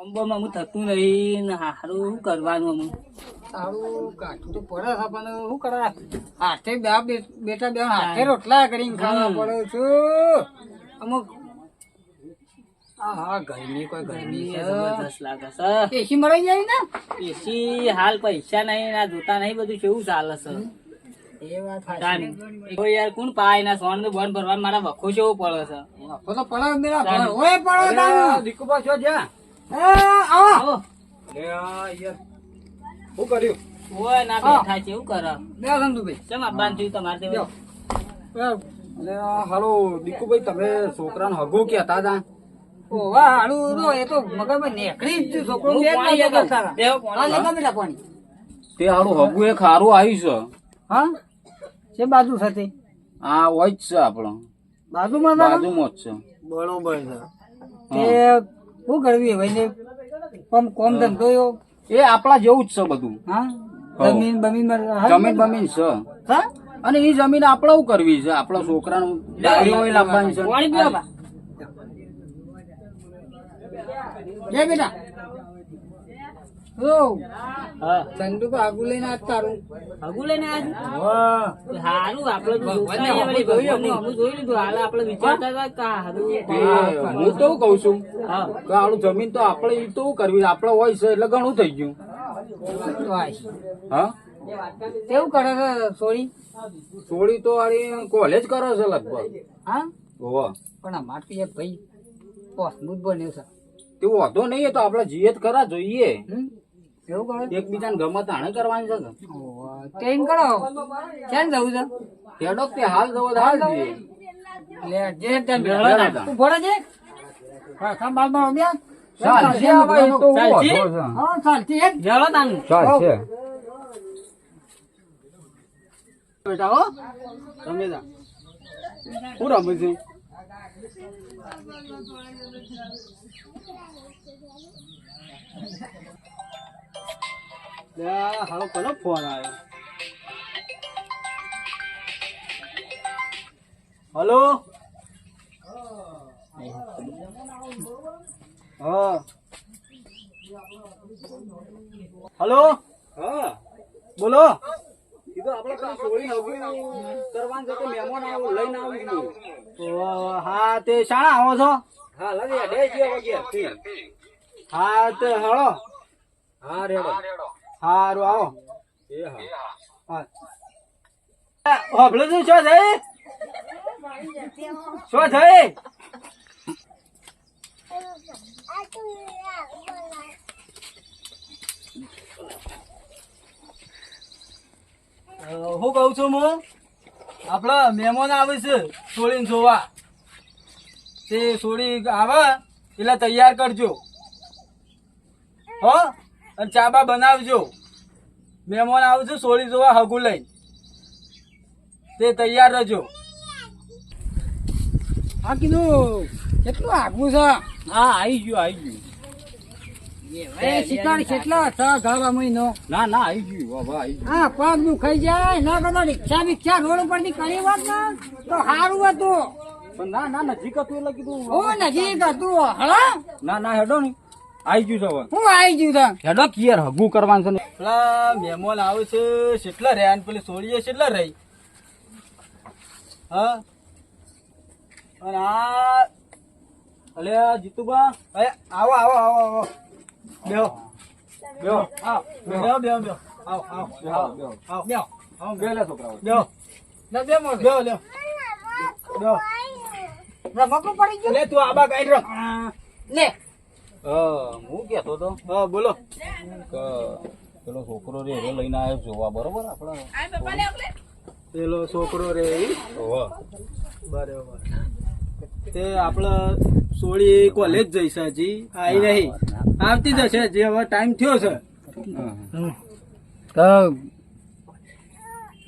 અંબોમાં હું થતું નહીં ને હારું શું કરવાનું હું તારું કાઠું તો પડે છે પણ શું કરે? હાથે બે બે- બેટા બે હાથે રોટલા કરીને ખાવા પડે છું. અમુક? હા હા ગરમી કોઈ ગરમી જબરદસ્ત લાગે છે. એસી મળી જાય ને? એસી હાલ પૈસા નહીં ના જોતા નહીં બધું કેવું ચાલે છે? એ વાત યાર કોણ પાય ના સોનનું બોન ભરવાનું મારા વખો જેવું પડે છે. વખો તો પડે મેરા ભર પડે દીકુ પાછો જ્યાં? આવો. આવો લે આ યાર. શું કર્યું? ઓય ના બેઠા છે એવું કરે? બે સંતુભાઈ ચમ આપવાનું થયું તમારે તે હાલો દીકુભાઈ તમે છોકરાને હગો કહેતા હતા ઓ વાહ હાલું તો એ તો મગજમાં નીકળી જ છોકરો બે પાણી પાણી તે? હારું હગું એ ખારું આવ્યું છે. હા? છે બાજુ સાથે? હા હોય જ છે આપણો. બાજુમાં? બાજુમાં જ છે. બરોબર છે. તે શું કરવી ભાઈ ને કોમ કોમ ધંધો યો એ આપણા જેવું જ છે બધું. હા? જમીન બમીન જમીન બમીન છે. હા? અને એ જમીન આપણે શું કરવી છે? આપણા છોકરાનું દાડી હોય લાવવાની છે. લે બેટા. ચંદુ આગુ લઈને આજ તારું. તો જોઈ લીધું. હાલ આપણે વિચારતા હતા કે આ હારું એ હું તો કઉ છું હા. આનું જમીન તો આપણે ઈ તો કરવી આપડે હોય છે એટલે ઘણું થઈ ગયું. તો. હા? કેવું કરે છે સોરી સોળી તો કોલેજ કરે છે લગભગ. હા? હોવા. પણ અમારે માટકી એક ભાઈ બને બન્યો છે. તે વાંધો નહીં એ તો આપણે જીએ જ ખરા જોઈએ હમ? કેવું કરે? એકબીજાને ગમે તાણે કરવાની છે ને ઓવા, તે એમ કરો. ક્યાં જવું છે? હેડો તે હાલ જવો તો હાલ જઈએ. લે જે તેમ ભેળો ભેળો ના. તું. ભરે છે હા ખા બાલમાં બે ચાલશે હવે એ તો ચાલશે? વાંધો છે. હા ચાલતી એક. જળો તાન ચાલશે. બેટા હો. તમે જા. શું રમે છે? લે, હાલો કોનો ફોન આવ્યો હલો હા હલો હા. બોલો. તો આપણે પેલી સોળી હગું કરવાનું છે તો મહેમાન આવું લઈને આવું છું હા તે શાણા આવો છો? હા લાગે અડે છે વગેરે હા તે હળો. હા રેડો હારું આવો. એ હા. હા. હોભળું છું શું થઈ શું થઈ હું કઉ છું હું? આપણા મહેમાન આવે છે સોળીને જોવા. તે સોળી આવે એટલે તૈયાર કરજો. હો? અને ચાબા બનાવજો. મહેમાન આવે છે સોળી જોવા હગું લઈ તે તૈયાર રહેજો. હા કીધું કેટલું આગવું છે? હા આવી ગયું આવી ગયું. શિકાર કેટલા ગાળા મહિનો? ના ના આવી ગયું બાબા આવી ગયું. હા પગ દુખાઈ જાય ના કદો રિક્ષા બિક્ષા રોડ ઉપરથી કરી વાત ના? તો સારું હતું. પણ ના ના નજીક હતું એટલે કીધું. હું નજીક હતું હળા? ના ના હેડો ને આવી ગયું છે હવે. હું આવી ગયું છે. હેડો કિયર હગું કરવાનું છે ને. પેલા મહેમાન આવે છે કેટલા રહ્યા ને પેલી સોળીએ કેટલા રહી? હા? અને આ અલે જીતુબા અરે આવો આવો આવો આવો. બેહો. બેહો. આવો. બેહો બેહો બેહો. આવો આવો. બેહો. આવો બેહો. હા બે લે છોકરાઓ. બેહો. ના બે મો બેહો લે બેહો રમકડું પડી ગયું. લે તું આબા કાઈ રો લે. હા હું કહેતો તો હા બોલો. કે પેલો છોકરો રે એ લઈને આવ્યો જોવા બરોબર આપણે? પેલો છોકરો રે. બરોબર તે આપણે સોળી કોલેજ જઈશ હજી આવી નહીં. આવતી જશે જે હવે ટાઈમ થયો છે. હા. તો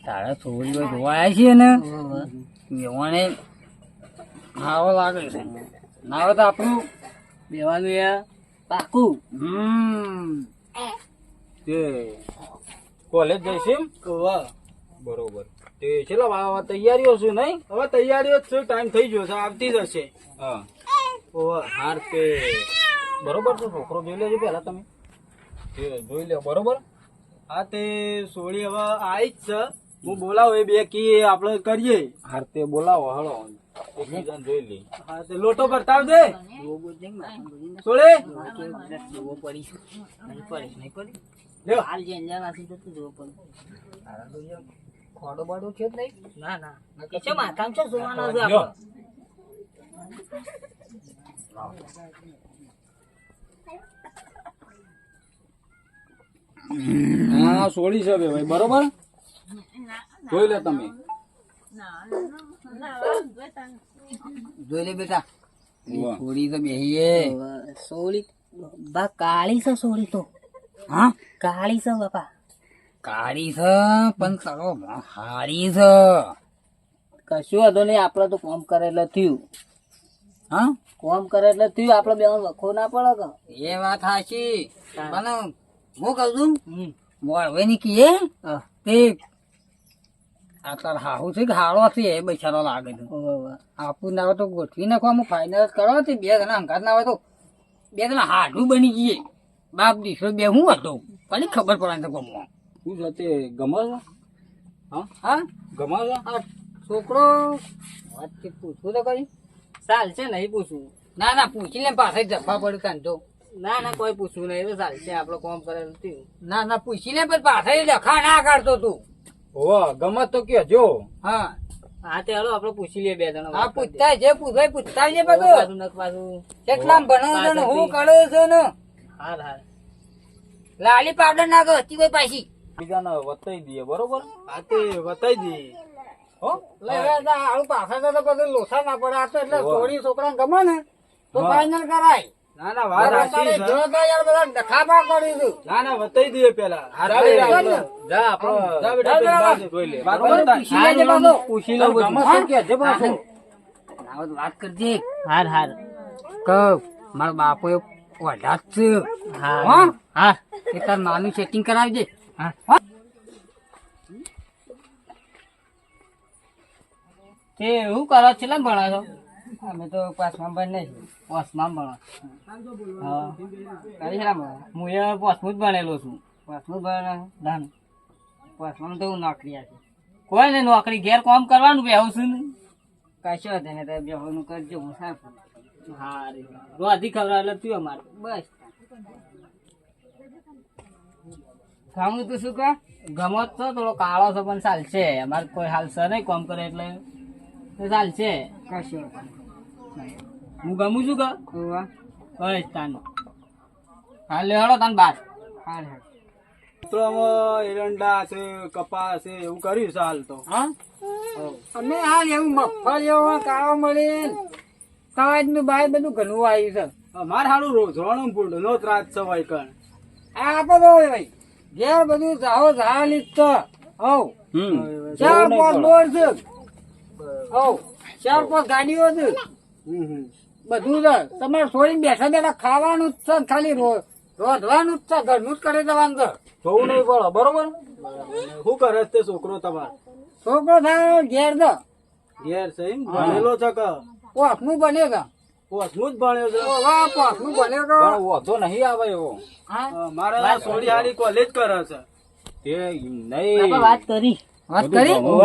તારા છોકરીઓ જોવા આવ્યા છીએ ને એવાને આવો લાગે છે. ના આવે તો આપણું બેવાનું યાર પાકું. હમ. તે. કોલેજ જઈશે એમ? વાહ. બરોબર. તે છેલ્લા વા- તૈયારીઓ છે નહીં? હવે તૈયારીઓ જ છે ટાઈમ થઈ ગયો છે આવતી જશે હા. ઓવા હાર તે. બરોબર છે છોકરો જોઈ લેજો પેલા તમે. એ જોઈ લે બરોબર? હા તે સોળી હવે આવી જ છે. હું બોલાવો એ બે કી આપણે કરીએ. હાર તે બોલાવો હળો જોઈ લે હા તે લોટો કરતા દે સોળી? જોવો પડી નહીં પડી નહીં પડી લ્યો. હાલ જે અંજાર નાસી તો જોવો પડી ખોડો બાડો છે જ નહીં ના ના. એ છે માથામાં છે જોવાનો છે આપણે હા સોળી છે ભાઈ બરોબર? જોઈ લે તમે. જોઈ લે બેટા. સોળી તો બેહીએ. સોળી. બા કાળી છે સોળી તો. હા? કાળી છે બાપા. કાળી છે પણ તારો હારી છે. કશું વાંધો નહીં આપણે તો કોમ કરે એટલે થયું. હા? કોમ કરે એટલે થયું આપણે બે વખો ના પડે કે. એ વાત સાચી પણ હું કહું છું વળવે ની કીએ હા. તે આ તાર હાહુ છે કે હારો છે એ બૈસારો લાગે છે. આપું ના હોય તો ગોઠવી નાખવા ફાઇનલ કરો તે બે જણા અંકાર ના હોય તો. બે જણા હાડું બની જઈએ. બાપ દીકરો બે હું હતો? ખાલી ખબર પડે તો ગમવા શું છે તે ગમે છે? હા? હા? ગમે છે? આ છોકરો વાતચીત પૂછવું તો કરી ચાલશે નહીં પૂછવું. ના ના પૂછી લે પાસે જફા પડ્યું કાંધો તો. ના ના કોઈ પૂછવું નહીં ચાલશે આપણો કોમ કરેલું ના ના પૂછી લે પણ પાસે લખા ના કાઢતો તું. હોવા ગમે તો કેજો હા. હા તે હાલો આપડે પૂછી લઈએ બે જણા હા પૂછતા જે પૂછાય પૂછતા જે પાછું બધું. નક પાછું કેટલા ભણો છે ને હું કરે છે ને? હાર હાર લાલી પાવડર ના ગયો હતી કોઈ પાછી. બીજાને વતાઈ દઈએ બરોબર? હા તે વતાઈ દઈએ. હો? લે આ પાછા તો બધું લોસા ના પડે. આ તો એટલે છોડી છોકરા ગમે ને તો ફાઈનલ કરાય. ના ના વાત સાચી જો તો યાર બધા ડખાપા કરીશું ના ના બતાવી દઈએ પેલા. જા જા જા જા બેટા, જોઈ લે. બરોબર? પૂછી લેજે બધું. પૂછી લો બધું. ગમે તો કહેજે પાછું. વાત કરજે. હાર હાર. કે મારા બાપો છે. હા. હા? હા. એ તાર માનું સેટિંગ કરાવજે. હા. તે એવું કરો છેલ્લા ભણો છો અમે તો પાસમાં ભણ નહીં. પોસમાં ભણો હા. કરી શેના? હું એ પોસમું જ ભણેલો છું. પાસમાં ભણે ધન. પાસમાં તો હું નોકરી આપી. કોઈ ને નોકરી ઘેર કામ કરવાનું બેહું છું ને. કશો હતો ને તો બેહવાનું કરજો હું સારું હા રે રોધી ખબર એટલે તું અમારે. બસ. ખાવું તો શું કા ગમો જ થોડો કાળો છે પણ ચાલશે. અમારે કોઈ હાલ સર નહીં કામ કરે એટલે તો ચાલશે. કશો હું ગમું છું કે કઈ તાન હા લેવડો તાન બાર. હાલ હાલ. મિત્રોમાં એરંડા છે કપાસ છે એવું કર્યું છે હાલ તો. હા? અમે હાલ એવું મગફળીઓ કાળો મળે તવાજનું બાય બધું ઘણું આવ્યું છે. અમારે સારું રોજવાનું પૂડ નો ત્રાસ છે ભાઈ કણ. આ આપો ભાઈ. ઘેર બધું જાઓ ઝા તો. હવ. હમ. ચાર પાંચ બોર છે. હવ. ચાર પાંચ ગાડીઓ છે. બધું છે તમારે છોડીને બેઠા બેઠા ખાવાનું જ છે ખાલી રોધવાનું જ છે. ઘરનું જ કરે જવાનું છે જોવું નહીં પડે. બરોબર? શું કરે છે તે છોકરો તમારે? છોકરો થાય ઘેર છે. ઘેર છે એમ? ભણેલો છે કે? પોસનું બને છે. પોસમું જ ભણ્યો છે? ઓવા પોસનું બને છે પણ વધો નહીં આવે એવો. હા? મારા સોળી હારી કોલેજ કરે છે. તે નહીં. વાત કરી. વાત કરી? ગમું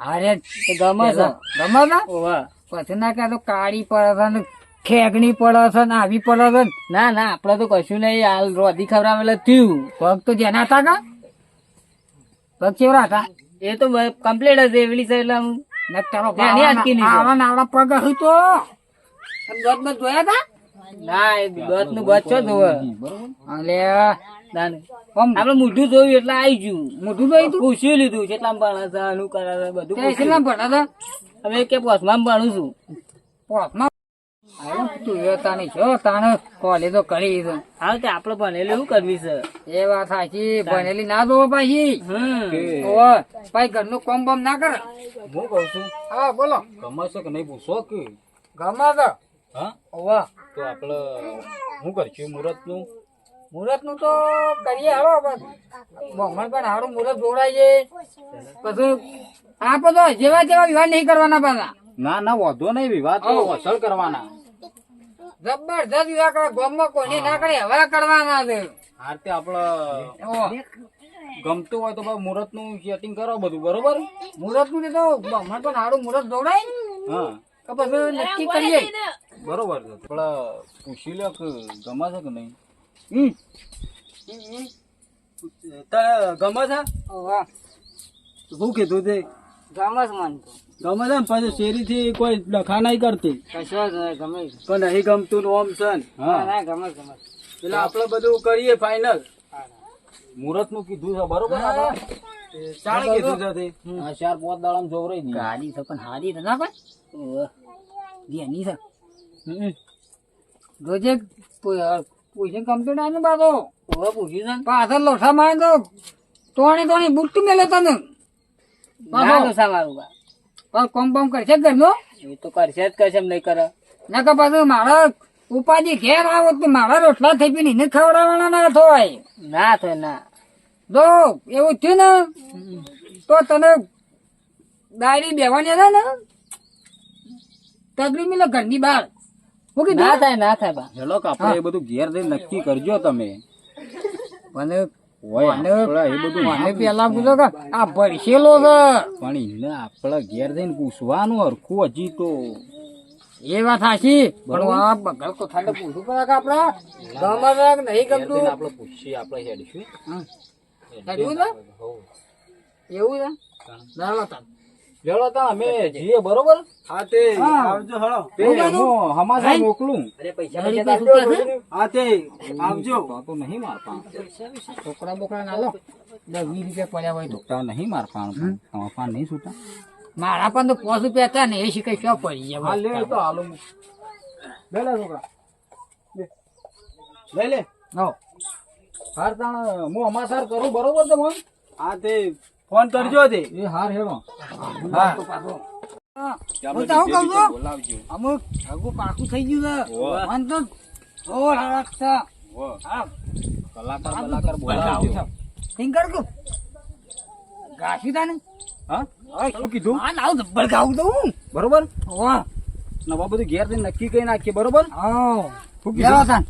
અરે ગમે છે. ગમે છે? ઓવા પછી ના કાં તો કાળી પડે છે ખેગણી પડે છે ને આવી પડે છે ના? ના આપડે તો કશું નહીં. હાલ રોધી ખવડાવે થયું. પગ તો જેના હતા કા? પગ કેવડા હતા? એ તો કમ્પ્લીટ જ એવડી છે એટલે આવા નાવડા પગ હતું તો? જોયા હતા? ના એ દોતનું બચ છો જોવે. ના આપડે મોઢું જોયું એટલે આવી ગયું. મોઢું જોઈ તું પૂછ્યું લીધું. કેટલા ભણે છે અનું કરે છે બધું કેટલા ભણા હતા હવે કે પોસમાં ભણું છું. તાને તાને કરી હા આપડે ભણેલું એવું કરવી છે. એ વાત સાચી. ભણેલી ના જોવો પાછી. ઘરનું કોમ બમ ના કરે. હું કઉ છું? હા બોલો. ગમે કે નહીં પૂછો કે? ગમા તો. હા? ઓવે તો આપણે શું કરશું મુહૂર્તનું મુહૂર્તનું તો કરીએ હાલો બસ. પણ હારું મુહૂર્ત જોડાય છે પછી આ બધો જેવા જેવા વિવાહ નહીં કરવાના પાછા. ના ના વધો નહીં વિવાહ તો અસર કરવાના. જબરજસ્ત વિવાહ કરે ગામમાં કોઈને ના કરે એવા કરવાના છે. હાર તે આપણે ગમતું હોય તો ભાઈ મુહૂર્તનું સેટિંગ કરો બધું બરોબર? મુહૂર્તનું તો બમણ પણ હારું મુહૂર્ત દોડાય ને હા. તો પછી નક્કી કરીએ. બરોબર છે આપણે પૂછી લો કે ગમે છે કે નહીં. હમ. તને ગમે છે? ઓહો. શું કીધું તે? ગમે છે મને તો. ગમે છે ને? પછી શેરીથી કોઈ ડખા નહીં કરતી. કશો ગમે પણ નહીં ગમતું ને ઓમ છે હા. ગમે ગમે એટલે આપણે બધું કરીએ ફાઇનલ મુહૂર્તનું કીધું છે બરોબર ચાલે કીધું છે તે. આ ચાર પાંચ દાડા જોવરાઈ દઈએ ગાડી છે પણ હારી છે ના કોઈ ઓહો. જેની છે. રોજે પૂછે કમ્પ્યુટર આવે પાછો ઓવે પૂછ્યું છે પાછળ લોસા મારે તો તોણી તોણી બુટ્ટી મેલે તને લોસા મારું બા. પાછો કોમ કોમ કરશે ઘરનો? એ તો કરશે જ કરશે એમ નહીં કરે. ના કે પાછું મારા ઉપાધિ ઘેર આવો તો મારા રોટલા થઈ પીને એને ખવડાવવાના ના થાય. ના થાય ના. જો એવું થયું ને તો તને દાડી બેવાની હતા ને? તગડી મિલે ઘરની બહાર. હું ના થાય ના થાય બા. ચલો કે આપણે એ બધું ઘેર જઈને નક્કી કરજો તમે. મને મને એ બધું મને પેલા પૂછો કે આ છે? પણ એને આપણે ઘેર જઈને પૂછવાનું હરખું હજી તો. એ વાત સાચી પણ આ બગલ તો ઠંડે પૂછવું પડે આપડા ગમે છે નહીં ગમતું? આપણે પૂછીએ આપણે હેડશું. હેડવું છે? એવું છે? તાન. તા અમે જઈએ બરોબર? હા તે આવજો હળો. હું હમાસા મોકલું. ગાડી પર હા તે આવજો. તો તો નહીં મારતા છોકરા બોકરા ના લો. દસ વીસ રૂપિયા પડ્યા હોય તો નહીં મારતા પાન નહીં છૂટા. મારા પણ તો પાંચ રૂપિયા હતા ને એ શીખાય ક્યાં પડી જાય હા લે તો હાલો લે લે છોકરા. લે. લઈ લે. હો. હાર તાણ હું હમાસાર કરું બરોબર તમને હા તે ફોન કરજો તે. એ હાર હેડો. હા. હા. હું તો શું કહું છું? અમુક આગું પાકું થઈ ગયું છે. હોવે. તો જોર હરખ છે. હો, હા. કલાકાર કલાકાર બોલાવજો. સિંગર કુ ગાશું તાને? હા? શું કીધું? આ નાવ જબ્બર ગાવું તો બરોબર? વાહ નવા બધું ઘેર જઈને નક્કી કરી નાખીએ બરોબર? હા. શું કીધું? તાન.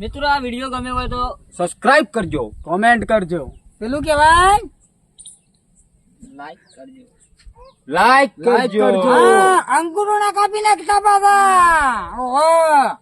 મિત્રો આ વીડિયો ગમે હોય તો સબસ્ક્રાઇબ કરજો કોમેન્ટ કરજો. પેલું કેવાય લાઈક કરજો. લાઈક Like કરજો. અંકુરો ના કાપી નાખતા બાબા ઓહો.